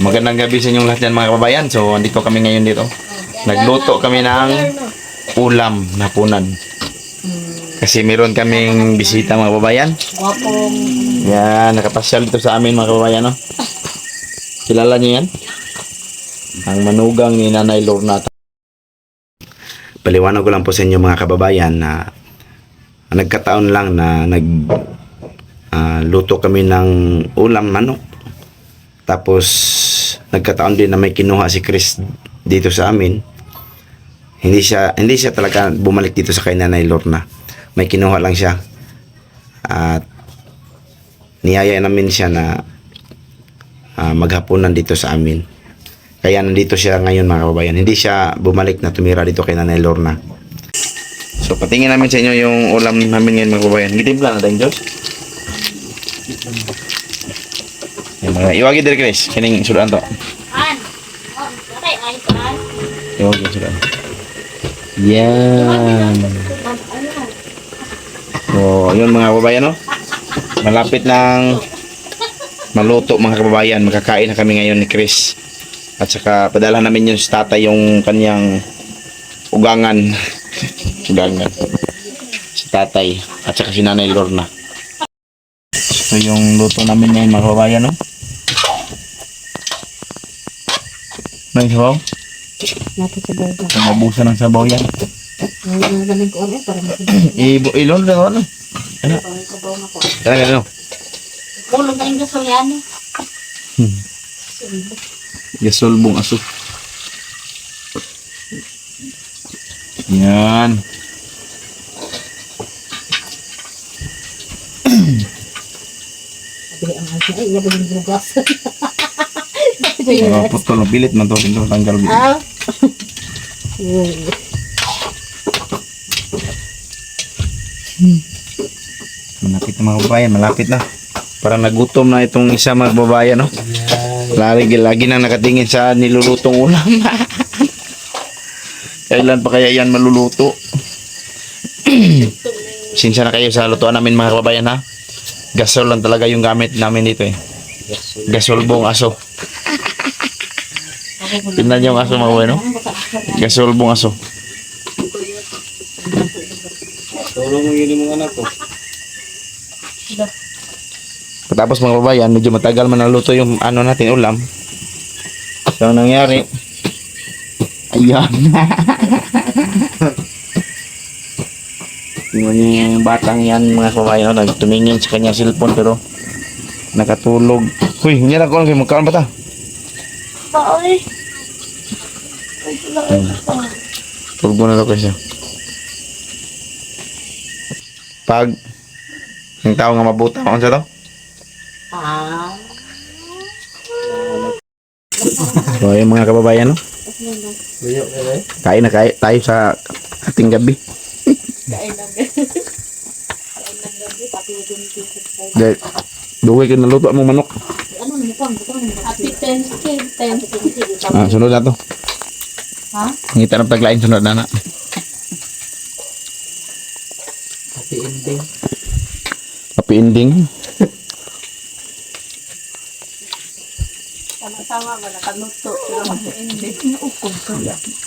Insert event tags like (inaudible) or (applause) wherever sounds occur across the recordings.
Magandang gabi sa inyong lahat yan mga kababayan. So, andito kami ngayon dito. Nagluto kami ng ulam na punan. Kasi meron kaming bisita mga kababayan. Yan, nakapasyal dito sa amin mga kababayan. No? Kilala niyo yan? Ang manugang ni Nanay Lorna. Paliwanag ko lang po sa inyo mga kababayan na nagkataon lang na nag ah, luto kami ng ulam manok. Tapos nagkataon din na may kinuha si Chris dito sa amin. Hindi siya hindi siya talaga bumalik dito sa kay Nanay Lorna. May kinuha lang siya. At niyaya namin siya na ah, maghapunan dito sa amin. Kaya nandito siya ngayon mga kababayan. Hindi siya bumalik na tumira dito kay Nanay Lorna. So patingin namin sa inyo yung ulam namin ngayon mga kababayan. Gitimpla na tayong Diyos. Mga iwagi dire Chris. Kining sudan to. an. Iwagi sudan. Yan. So, yun mga kababayan no. Malapit ng maluto mga kababayan. Makakain na kami ngayon ni Chris. At saka padala namin yung sa tatay yung kanyang ugangan. (laughs) ugangan. Si tatay. At saka si nanay Lorna. Ito yung luto namin ngayon mga kababayan no. May sabaw? Napit sa baga. Kung mabusa ng sabaw yan. Ang galing ko ano para makita. I- ilon na ano? Ano? Pangay ko ba ako. Talaga ano? Kulong na yung gasol yan eh. Hmm. Gasolbong aso. Yan. Sabi ang asa ay iya yung bugas. (laughs) Uh, putol, pilit man to. Ito, tanggal. Ah. Malapit na mga kababayan, malapit na. Parang nagutom na itong isa mga kababayan, no? Lagi, lagi na nakatingin sa nilulutong ulam. (laughs) Kailan pa kaya yan maluluto? (clears throat) Sinsya na kayo sa lutuan namin mga kababayan, ha? Gasol lang talaga yung gamit namin dito, eh. Gasol buong aso. Tingnan niyo yung aso mga kababayan, no? Gasol buong aso. Tulong mo yun yung mga anak ko. Tapos mga babayan, medyo matagal man naluto yung ano natin ulam. So, ang nangyari, niyo (laughs) yung batang yan mga kababayan, no? nagtumingin sa kanya cellphone pero nakatulog. Huy, hindi na ko lang kayo magkaon ba ta? Ay. Tulog mo na daw kasi. Pag yung tao nga mabuta, ano sa to? Ah. So, yung mga kababayan, no? Na. Kain na kain tayo sa ating gabi. Kain ng gabi. Kain ng gabi. Pati yung Dahil, duwi ka naluto mong manok. Ano mo pang? Happy. Thanksgiving. Ah, sunod na to. Ha? Ngita ng taglain, sunod na na. Happy ending. Happy ending. Sama-sama ba nakaluto? Pero mag-ending. Ukod ko.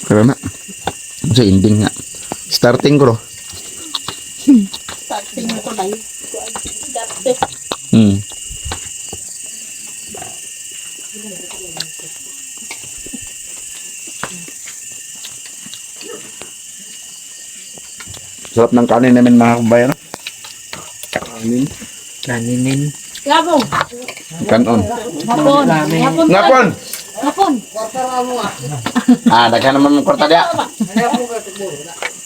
Kaya na. Sa ending nga. Starting ko. Starting ko na yun. Hmm. Sarap ng kanin namin mga kabayan. no? Kanin. Kaninin. Labong. Kanon. Hapon. Hapon. Ngapon! Hapon. Ah, daghan naman ng kwarta dia.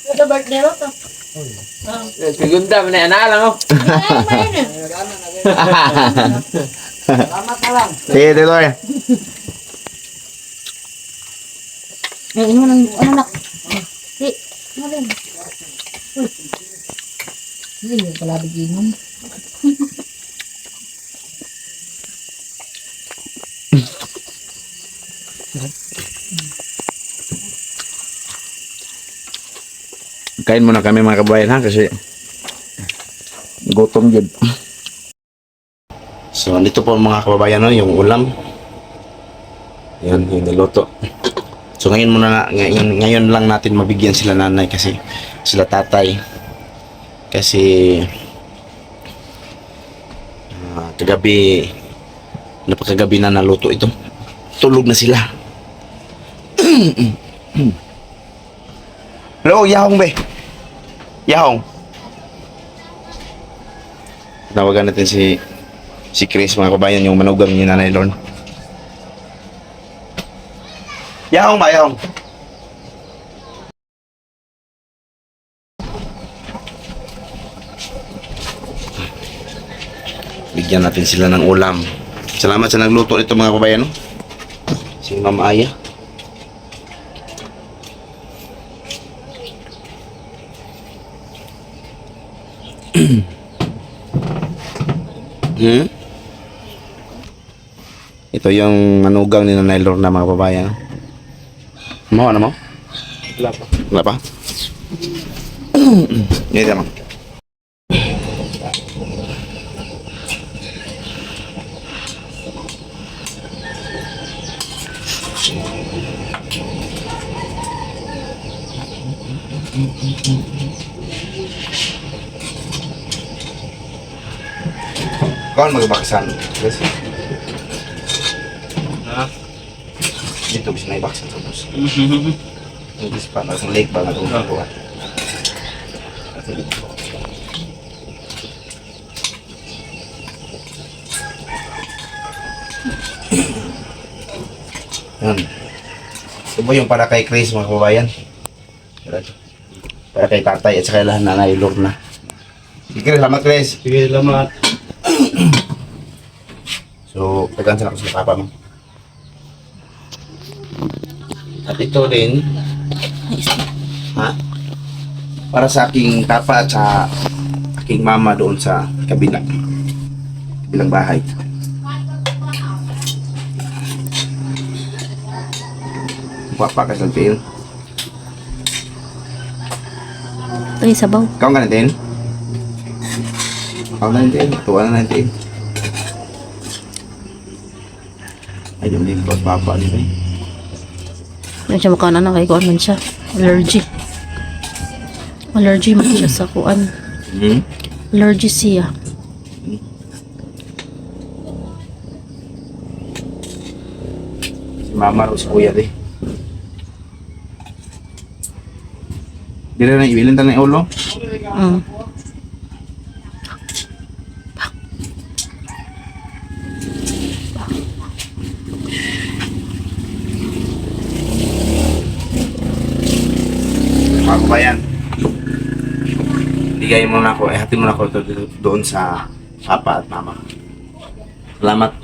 Ito birthday ro to. Segunda, mana anak lang oh. Ay, main eh. Sige, dito eh. Eh, ano nang ano nak? Si, ano rin? Uy. Pala biginom. Kain muna kami mga kabayan ha kasi gutom yun. So, dito po mga kababayan no, yung ulam. Yan, yung niluto. So ngayon muna na, ngayon, ngayon lang natin mabigyan sila nanay kasi sila tatay. Kasi ah, kagabi napakagabi na naluto ito. Tulog na sila. (clears throat) Hello, Yahong be. Yahong. Tawagan natin si si Chris mga kabayan yung manugang ni Nanay Lorne. Yahong ba, Yahong? Bigyan natin sila ng ulam. Salamat sa nagluto nito mga kabayan. Si Ma'am Aya. hmm? Ito yung manugang ni Nanay Lorna mga kabayan. Mo ano mo? Wala pa. Wala pa? Ganito naman. Kawan magbaksan. Yes. Ha? Dito bisa na ibaksan sa bus. Hindi pa na sa lake ba na itong buwan. Yan. Ito po yung para kay Chris mga kababayan. Para kay tatay at saka lahat nanay Lorna. Sige, salamat Chris. Sige, salamat. (clears throat) So, tagan ako sa papa mo. At ito din, ha? Para sa aking papa at sa aking mama doon sa kabila. Kabilang bahay. Papa ka sa tin. Ito yung sabaw. Kau ka natin? Kau na natin. Tuwa na natin. Ay, yung din ko papa nito eh. Yan siya makanan na kay kuan man siya. Allergy. Allergy man siya sa kuan. Hmm? Allergy siya. Si mama ro si kuya di. Dili na ibilin ta na ulo. Mm. Mga kabayan. Bigay mo na ako, eh hati mo na ako doon sa papa at mama. Salamat.